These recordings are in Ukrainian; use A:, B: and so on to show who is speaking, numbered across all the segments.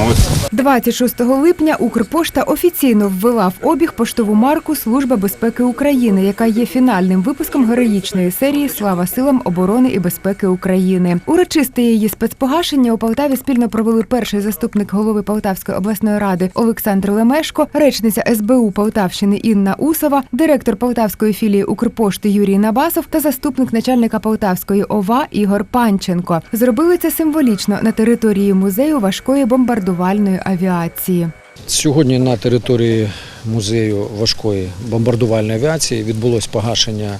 A: Молодці.
B: 26 липня Укрпошта офіційно ввела в обіг поштову марку Служба безпеки України, яка є фінальним випуском героїчної серії Слава силам оборони і безпеки України. Урочисте її спецпогашення у Полтаві спільно провели перший заступник голови Полтавської обласної ради Олександр Лемешко, речниця СБУ Полтавщини Інна Усова, директор Полтавської філії Укрпошти Юрій Набасов та заступник начальника Полтавської ОВА Ігор Панченко. Зробили це символічно на території музею важкої бомбардувальної авіації.
C: Сьогодні на території музею важкої бомбардувальної авіації відбулось погашення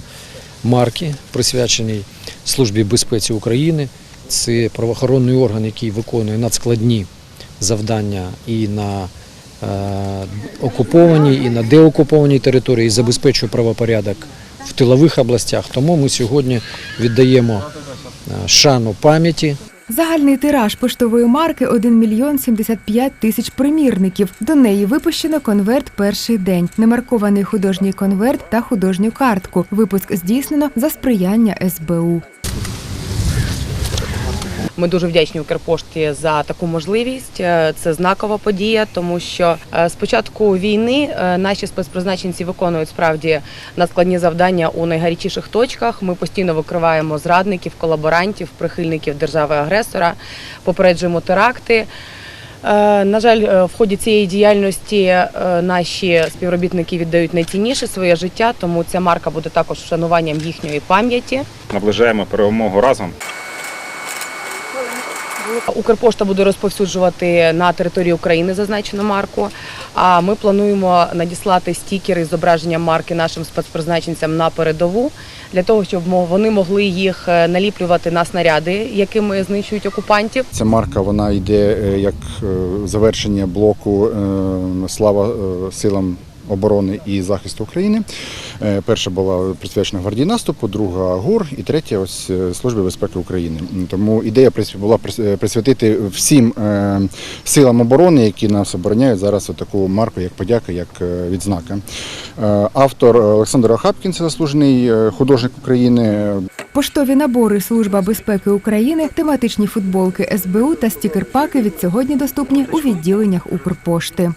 C: марки, присвяченій Службі безпеці України. Це правоохоронний орган, який виконує надскладні завдання і на е, окупованій, і на деокупованій території, і забезпечує правопорядок в тилових областях. Тому ми сьогодні віддаємо е, шану пам'яті
B: Загальний тираж поштової марки 1 мільйон 75 тисяч примірників. До неї випущено конверт перший день, немаркований художній конверт та художню картку. Випуск здійснено за сприяння СБУ.
D: Ми дуже вдячні Укрпошті за таку можливість. Е, Це знакова подія, тому що е, з початку війни е, наші спецпризначенці виконують справді надскладні завдання у найгарячіших точках. Ми постійно викриваємо зрадників, колаборантів, прихильників держави-агресора, попереджуємо теракти. На жаль, в ході цієї діяльності наші співробітники віддають найцінніше своє життя, тому ця марка буде також вшануванням їхньої пам'яті.
A: Наближаємо перемогу разом.
D: Укрпошта буде розповсюджувати на території України зазначену марку. А ми плануємо надіслати стікери з зображенням марки нашим спецпризначенцям на передову для того, щоб вони могли їх е, наліплювати на снаряди, якими знищують окупантів.
E: Ця марка вона йде е, як е, завершення блоку Слава силам оборони і захисту України. Е, Перша була присвячена гвардії наступу, друга ГУР і третя ось е, Службі безпеки України. Тому ідея була е, присвятити всім силам оборони, які нас обороняють зараз таку марку, як подяка, як відзнака. Автор Олександр Охапкін, це заслужений художник України.
B: Поштові набори Служба безпеки України, тематичні футболки СБУ та стікер-паки від сьогодні доступні у відділеннях Укрпошти.